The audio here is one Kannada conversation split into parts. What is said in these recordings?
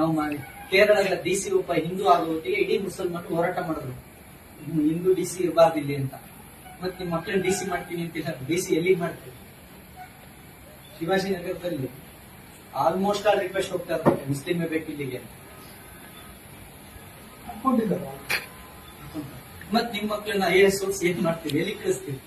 ನಾವು ಮಾಡಿ ಕೇರಳದ ಡಿ ಸಿ ಒಬ್ಬ ಹಿಂದೂ ಆಗೋ ಹೊತ್ತಿಗೆ ಇಡೀ ಮುಸಲ್ಮಾನ್ ಹೋರಾಟ ಮಾಡಿದ್ರು. ಹಿಂದೂ ಡಿ ಸಿ ಇರಬಾರ್ದಿಲ್ಲಿ ಅಂತ. ಮತ್ತೆ ನಿಮ್ಮ ಮಕ್ಕಳನ್ನ ಡಿ ಸಿ ಮಾಡ್ತೀನಿ ಅಂತಿಲ್ಲ ಡಿ ಸಿ ಎಲ್ಲಿ ಮಾಡ್ತೀವಿ ಶಿವಾಜಿನಗರದಲ್ಲಿ. ಆಲ್ಮೋಸ್ಟ್ ಆಲ್ ರಿಕ್ವೆಸ್ಟ್ ಹೋಗ್ತಾ ಇರ್ತಾರೆ ಮುಸ್ಲಿಮೇ ಬೇಕು ಇಲ್ಲಿಗೆ ಅಂತ. ಮತ್ ನಿಮ್ ಮಕ್ಕಳನ್ನ ಐ ಎಸ್ ಓಸ್ ಏನ್ ಮಾಡ್ತೀವಿ ಎಲ್ಲಿ ಕಳಿಸ್ತೀವಿ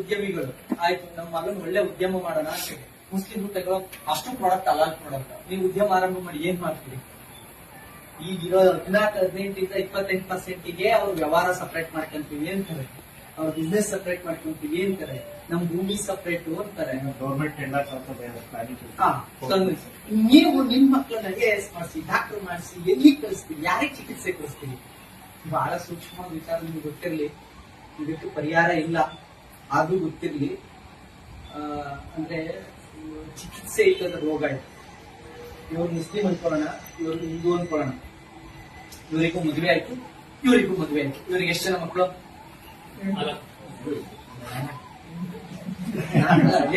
ಉದ್ಯಮಿಗಳು. ಆಯ್ತು ನಮ್ಮ ಮಗನ್ ಒಳ್ಳೆ ಉದ್ಯಮ ಮಾಡೋಣ ಅಂತ ಹೇಳಿ. ಮುಸ್ಲಿಂ ತಗೊಳ್ಳೋ ಅಷ್ಟು ಪ್ರಾಡಕ್ಟ್ ಅಲಾಲ್ ಪ್ರಾಡಕ್ಟ್ ನೀವು ಉದ್ಯಮ ಆರಂಭ ಮಾಡಿ ಏನ್ ಮಾಡ್ತೀರಿ? ಈಗಿರೋ ಹದಿನಾಲ್ಕು ಹದಿನೆಂಟರಿಂದ ಇಪ್ಪತ್ತೆಂಟು ಪರ್ಸೆಂಟಿಗೆ ಅವ್ರ ವ್ಯವಹಾರ ಸಪ್ರೇಟ್ ಮಾಡ್ಕೊಂತೀವಿ ಅಂತಾರೆ. ಅವ್ರ ಬಿಸ್ನೆಸ್ ಸಪ್ರೇಟ್ ಮಾಡ್ಕೊಂತೀವಿ ಅಂತಾರೆ. ನಮ್ ಭೂಮಿ ಸಪ್ರೇಟ್ ಅಂತಾರೆ. ನೀವು ನಿಮ್ ಮಕ್ಕಳನ್ನ ಐ ಎಸ್ ಮಾಡಿಸಿ ಡಾಕ್ಟರ್ ಮಾಡಿಸಿ ಎಲ್ಲಿ ಕಳಿಸ್ತೀವಿ ಯಾರಿಗೆ ಚಿಕಿತ್ಸೆ ಕಳಿಸ್ತೀರಿ ಬಹಳ ಸೂಕ್ಷ್ಮ ವಿಚಾರ ನಿಮ್ಗೆ ಗೊತ್ತಿರಲಿ. ಇದಕ್ಕೆ ಪರಿಹಾರ ಇಲ್ಲ. ಅದು ಗೊತ್ತಿರಲಿ. ಅಂದ್ರೆ ಚಿಕಿತ್ಸೆ ಇಲ್ಲದ ರೋಗ ಇದೆ. ಇವ್ರು ಮುಸ್ಲಿಂ ಅನ್ಕೊಳ್ಳೋಣ ಇವರು ಹಿಂದೂ ಅನ್ಕೊಳ್ಳೋಣ ಇವರಿಗೂ ಮದುವೆ ಆಯ್ತು, ಇವರಿಗೂ ಮದುವೆ ಆಯ್ತು. ಇವರಿಗೆ ಎಷ್ಟು ಜನ ಮಕ್ಕಳು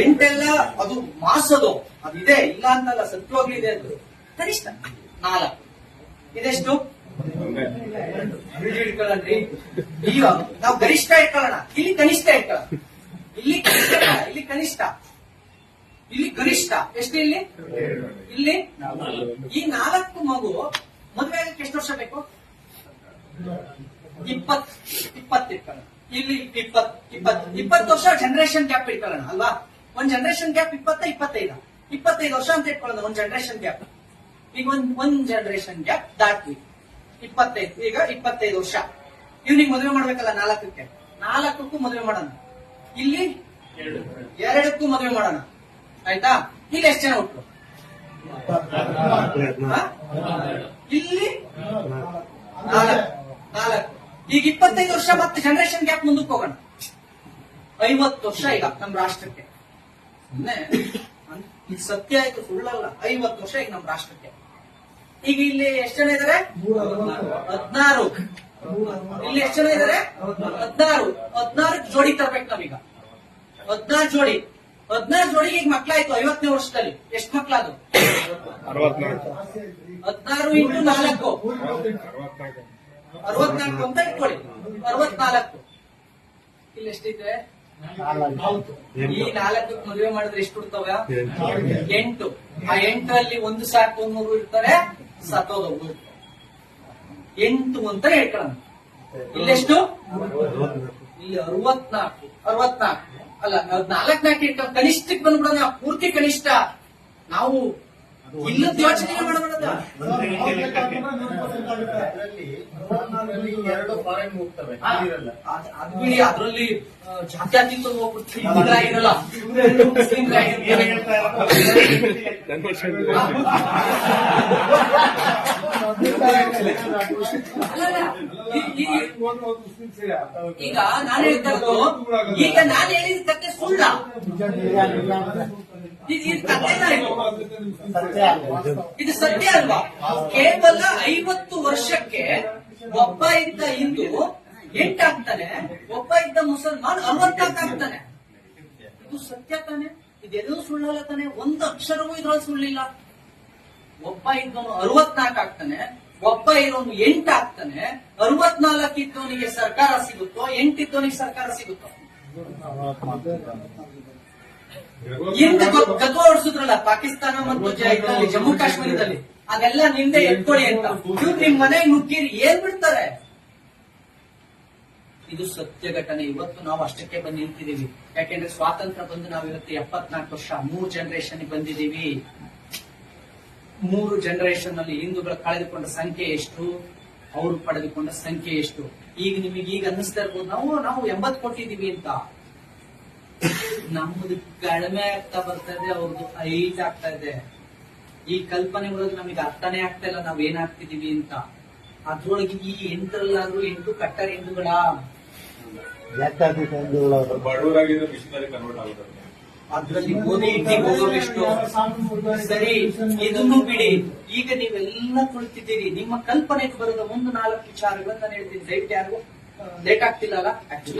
ಎಂಟೆಲ್ಲ, ಅದು ಮಾಸದು? ಅದಿದೆ ಇಲ್ಲ ಅಂತಲ್ಲ, ಸತ್ವಾಗ್ಲೂ ಇದೆ ಅದು. ಕನಿಷ್ಠ ನಾಲ್ಕು. ಇದೆಷ್ಟು? ಈಗ ನಾವು ಗರಿಷ್ಠ ಇಟ್ಕೊಳ್ಳೋಣ. ಇಲ್ಲಿ ಕನಿಷ್ಠ ಇಟ್ಕೊಳ್ಳೋಣ. ಇಲ್ಲಿ ಕನಿಷ್ಠ ಇಲ್ಲಿ ಕನಿಷ್ಠ. ಇಲ್ಲಿ ಗರಿಷ್ಠ. ಎಷ್ಟು ಇಲ್ಲಿ? ಇಲ್ಲಿ ಈ ನಾಲ್ಕು ಮಗು ಮದುವೆ ಆಗಕ್ಕೆ ಎಷ್ಟು ವರ್ಷ ಬೇಕು? ಇಪ್ಪತ್ ಇಪ್ಪತ್ ಇಲ್ಲಿ ಇಪ್ಪತ್ ಇಪ್ಪತ್ ಇಪ್ಪತ್ತು ವರ್ಷ ಜನರೇಷನ್ ಗ್ಯಾಪ್ ಇಟ್ಕೊಳ್ಳೋಣ ಅಲ್ವಾ? ಒಂದ್ ಜನರೇಷನ್ ಗ್ಯಾಪ್ ಇಪ್ಪತ್ತ ಇಪ್ಪತ್ತೈದ. ಇಪ್ಪತ್ತೈದು ವರ್ಷ ಅಂತ ಇಟ್ಕೊಳ್ಳೋಣ, ಒಂದ್ ಜನರೇಷನ್ ಗ್ಯಾಪ್ ಈಗ ಒಂದ್ ಒಂದ್ ಜನರೇಷನ್ ಗ್ಯಾಪ್ ದಾಟ್ವಿ ಇಪ್ಪತ್ತೈದು, ಈಗ ಇಪ್ಪತ್ತೈದು ವರ್ಷ. ಇವ್ನಿಗೆ ಮದುವೆ ಮಾಡ್ಬೇಕಲ್ಲ ನಾಲ್ಕಕ್ಕೆ? ನಾಲ್ಕಕ್ಕೂ ಮದುವೆ ಮಾಡೋಣ. ಇಲ್ಲಿ? ಎರಡಕ್ಕೂ ಮದುವೆ ಮಾಡೋಣ. ಆಯ್ತಾ? ಇಲ್ಲಿ ಎಷ್ಟು ಜನ ಹುಟ್ಟರು? ಇಲ್ಲಿ? ನಾಲ್ಕು. ಈಗ ಇಪ್ಪತ್ತೈದು ವರ್ಷ ಮತ್ತೆ ಜನರೇಷನ್ ಗ್ಯಾಪ್ ಮುಂದಕ್ಕೆ ಹೋಗೋಣ. ಐವತ್ತು ವರ್ಷ ಈಗ ನಮ್ಮ ರಾಷ್ಟ್ರಕ್ಕೆ. ಇದು ಸತ್ಯ ಆಯ್ತು ಸುಳ್ಳಲ್ಲ ಐವತ್ತು ವರ್ಷ ಈಗ ನಮ್ಮ ರಾಷ್ಟ್ರಕ್ಕೆ. ಈಗ ಇಲ್ಲಿ ಎಷ್ಟು ಜನ ಇದಾರೆ? ಹದ್ನಾರು. ಇಲ್ಲಿ ಎಷ್ಟು ಜನ ಇದಾರೆ? ಹದ್ನಾರು. ಹದ್ನಾರು ಜೋಡಿ ತರ್ಬೇಕು ನಾವೀಗ. ಹದಿನಾರು ಜೋಡಿ. ಹದ್ನಾರು ಜೋಡಿಗೆ ಈಗ ಮಕ್ಳಾಯ್ತು ಐವತ್ತನೇ ವರ್ಷದಲ್ಲಿ. ಎಷ್ಟು ಮಕ್ಳಾದು? ಹದಿನಾರು ಇಂಟು ನಾಲ್ಕು. ಅರವತ್ನಾಲ್ಕು ಅಂತ ಇಟ್ಕೊಳ್ಳಿ. ಅರವತ್ನಾಲ್ಕು. ಇಲ್ಲಿ ಎಷ್ಟಿದೆ? ಈ ನಾಲ್ಕು ಮದುವೆ ಮಾಡಿದ್ರೆ ಎಷ್ಟು ಕೊಡ್ತಾವ ಎಂಟು. ಆ ಎಂಟರಲ್ಲಿ ಒಂದು ಸಾಕು ಮೂರು ಇರ್ತಾರೆ ಸತ್ತೋದು. ಎಂಟು ಅಂತ ಹೇಳ್ಕೊಳ್ಳೋಣ. ಇಲ್ಲೆಷ್ಟು? ಇಲ್ಲಿ ಅರವತ್ನಾಲ್ಕು. ಅರವತ್ನಾಲ್ಕು. ಅಲ್ಲ ನಾಲ್ಕ್ ನಾಲ್ಕು ಕನಿಷ್ಠಕ್ಕೆ ಬಂದ್ಬಿಡೋಣ ಪೂರ್ತಿ ಕನಿಷ್ಠ. ನಾವು ಇಲ್ಲದ ಯೋಚನೆ ಎರಡು ಫಾರಿನ್ ಹೋಗ್ತವೆ ಇರಲ್ಲ ಅದ್ ಅದ್ ಬಿಡಿ ಅದ್ರಲ್ಲಿ ಜಾತ್ಯತೀತ ಹೋಗ್ಬಿಡ್ತೀವಿ. ಹಿಂದೂಗಳಾಗಿರಲ್ಲ ಮುಸ್ಲಿಮ್ಗಳಾಗಿರ್ತಾರೆ. ಈಗ ನಾನು ಈಗ ನಾನು ಸುಳ್ಳ. ಇದು ಸತ್ಯ ಅಲ್ವಾ? ಕೇವಲ ಐವತ್ತು ವರ್ಷಕ್ಕೆ ಒಬ್ಬ ಇದ್ದ ಹಿಂದೂ ಎಂಟಾಗ್ತಾನೆ, ಒಬ್ಬ ಇದ್ದ ಮುಸಲ್ಮಾನ್ ಅರವತ್ತಾಗ್ತಾನೆ. ಇದು ಸತ್ಯ ತಾನೆ? ಇದೆಲ್ಲೂ ಸುಳ್ಳಲ್ಲ ತಾನೆ? ಒಂದು ಅಕ್ಷರವೂ ಇದ್ರಲ್ಲಿ ಸುಳ್ಳಿಲ್ಲ. ಒಬ್ಬ ಇದ್ದವನು ಅರವತ್ನಾಲ್ಕು ಆಗ್ತಾನೆ ಒಬ್ಬ ಇನ್ನೊಂದು ಎಂಟು ಆಗ್ತಾನೆ ಅರವತ್ನಾಲ್ಕು ಇದ್ದವನಿಗೆ ಸರ್ಕಾರ ಸಿಗುತ್ತೋ, ಎಂಟಿದ್ದವನಿಗೆ ಸರ್ಕಾರ ಸಿಗುತ್ತೋ? ಹಿಂದೆ ಗದ್ವ ಹೊಡ್ಸಿದ್ರಲ್ಲ ಪಾಕಿಸ್ತಾನ ಮತ್ತು ಜಮ್ಮು ಕಾಶ್ಮೀರದಲ್ಲಿ? ಅದೆಲ್ಲ ನಿಮ್ದೆ ಎತ್ಕೊಳ್ಳಿ ಅಂತ. ಇವ್ರು ನಿಮ್ ಮನೆಗೆ ನುಗ್ಗಿರಿ, ಏನ್ ಬಿಡ್ತಾರೆ? ಇದು ಸತ್ಯ ಘಟನೆ. ಇವತ್ತು ನಾವು ಅಷ್ಟಕ್ಕೆ ಬಂದು ನಿಂತಿದ್ದೀವಿ. ಯಾಕೆಂದ್ರೆ ಸ್ವಾತಂತ್ರ್ಯ ಬಂದು ನಾವು ಇವತ್ತು ಎಪ್ಪತ್ನಾಲ್ಕು ವರ್ಷ, ಮೂರು ಜನರೇಷನ್ ಬಂದಿದ್ದೀವಿ. ಮೂರು ಜನರೇಷನ್ ಅಲ್ಲಿ ಹಿಂದೂಗಳು ಕಳೆದುಕೊಂಡ ಸಂಖ್ಯೆ ಎಷ್ಟು? ಅವರು ಪಡೆದುಕೊಂಡ ಸಂಖ್ಯೆ ಎಷ್ಟು? ಈಗ ನಿಮಗೆ ಈಗ ಅನ್ನಿಸ್ತಾ ಇರ್ಬೋದು ನಾವು ನಾವು ಎಂಬತ್ ಕೊಟ್ಟಿದೀವಿ ಅಂತ. ನಮ್ಮದು ಕಡಿಮೆ ಆಗ್ತಾ ಬರ್ತಾ ಇದೆ ಅವ್ರದ್ದು ಐಟ್ ಆಗ್ತಾ ಇದೆ. ಈ ಕಲ್ಪನೆ ಒಳಗೆ ನಮಗೆ ಅರ್ಥನೇ ಆಗ್ತಾ ಇಲ್ಲ ನಾವ್ ಏನಾಗ್ತಿದೀವಿ ಅಂತ. ಅದ್ರೊಳಗೆ ಈ ಎಂಟರಲ್ಲಾದ್ರೂ ಎಂಟು ಕಟ್ಟರ್ ಹಿಂದೂಗಳ? ಬಡವರಾಗಿದ್ರೆ ಮಿಷನರಿ ಕನ್ವರ್ಟ್ ಆಗುತ್ತೆ ಅದ್ರಲ್ಲಿ ಗೋಧಿ ಇಟ್ಟಿ ಹೋಗೋವೆಷ್ಟು ಸರಿ, ಇದನ್ನು ಬಿಡಿ. ಈಗ ನೀವೆಲ್ಲ ಕುಳಿತಿದ್ದೀರಿ. ನಿಮ್ಮ ಕಲ್ಪನೆಗೆ ಬರೋದ ಒಂದು ನಾಲ್ಕು ವಿಚಾರಗಳನ್ನ ನಾನು ಹೇಳ್ತೀನಿ. ದಯವಿಟ್ಟು ಯಾರಿಗೂ ಲೇಟ್ ಆಗ್ತಿಲ್ಲ ಅಲ್ಲ? ಆಕ್ಚುಲಿ